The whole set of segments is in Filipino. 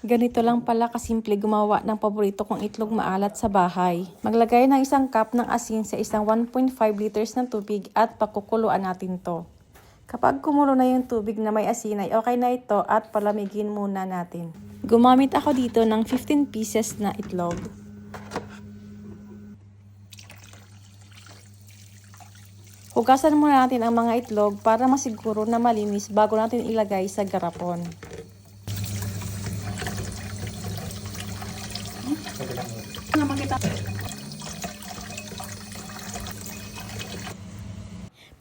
Ganito lang pala kasimple gumawa ng paborito kong itlog maalat sa bahay. Maglagay ng isang cup ng asin sa isang 1.5 liters ng tubig at pakukuluan natin to. Kapag kumulo na yung tubig na may asin ay okay na ito at palamigin muna natin. Gumamit ako dito ng 15 pieces na itlog. Hugasan muna natin ang mga itlog para masiguro na malinis bago natin ilagay sa garapon.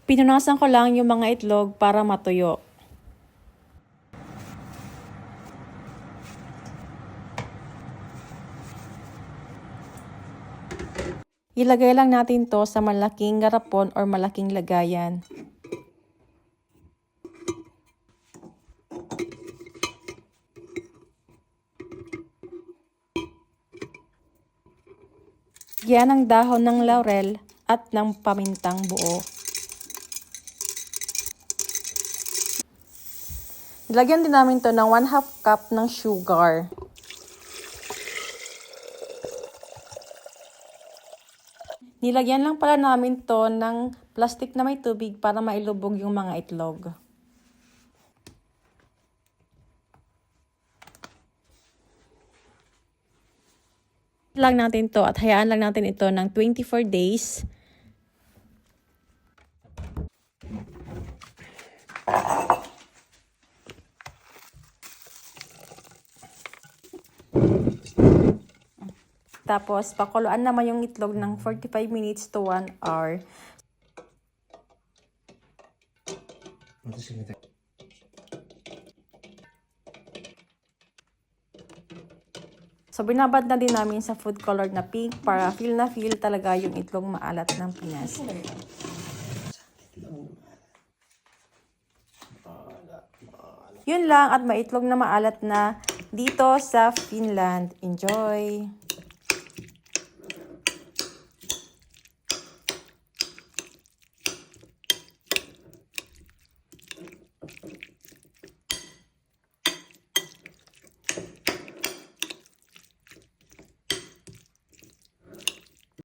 Pinunasan ko lang yung mga itlog para matuyo. Ilagay lang natin to sa malaking garapon or malaking lagayan. Yan ang dahon ng laurel at ng pamintang buo. Lagyan din namin to ng 1 half cup ng sugar. Nilagyan lang pala namin to ng plastic na may tubig para mailubog yung mga itlog. Lang natin to at hayaan lang natin ito ng 24 days. Tapos, pakuluan naman yung itlog ng 45 minutes to 1 hour. So, binabad na din namin sa food color na pink para feel na feel talaga yung itlog maalat ng Pinas. Yun lang at maitlog na maalat na dito sa Finland. Enjoy!